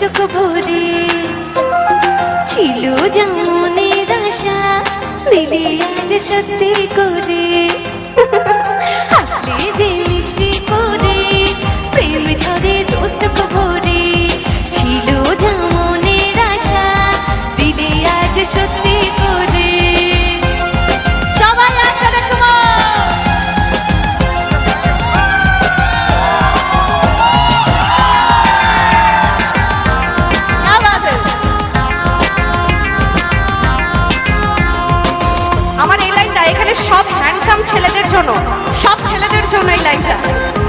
চোখ ভরে। ছিল যেমন আশা দিলি আজ সত্যি করে। এখানে সব হ্যান্ডসাম ছেলেদের জন্য সব ছেলেদের জন্য এই লাইনটা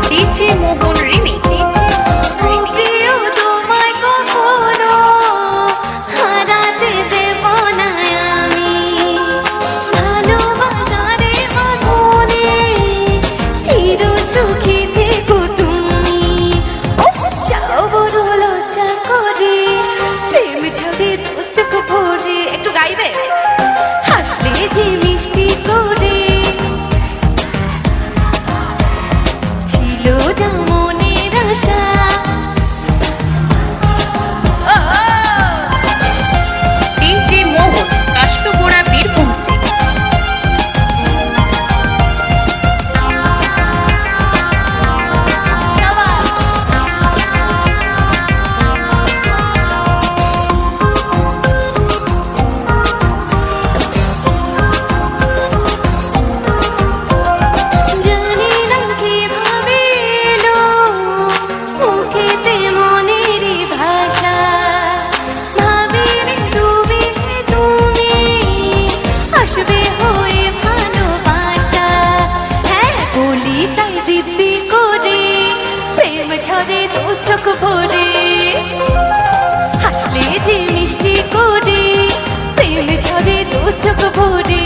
ডিজে মোহন চোখ ভরে। হাসলে যে মিষ্টি করে, প্রেম ঝরে দু চোখ ভরে।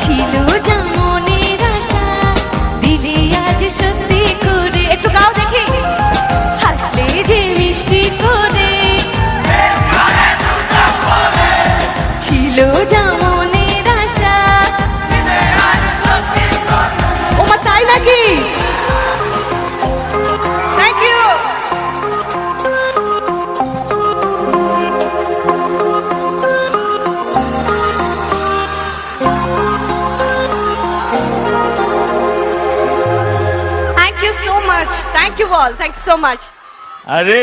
ছিল যেমনের আশা, দিলে আজ সত্যি করে। একটু গাও দেখি। হাসলে যে মিষ্টি করে, ছিল যেমনের so much thank you all thank you so much అరే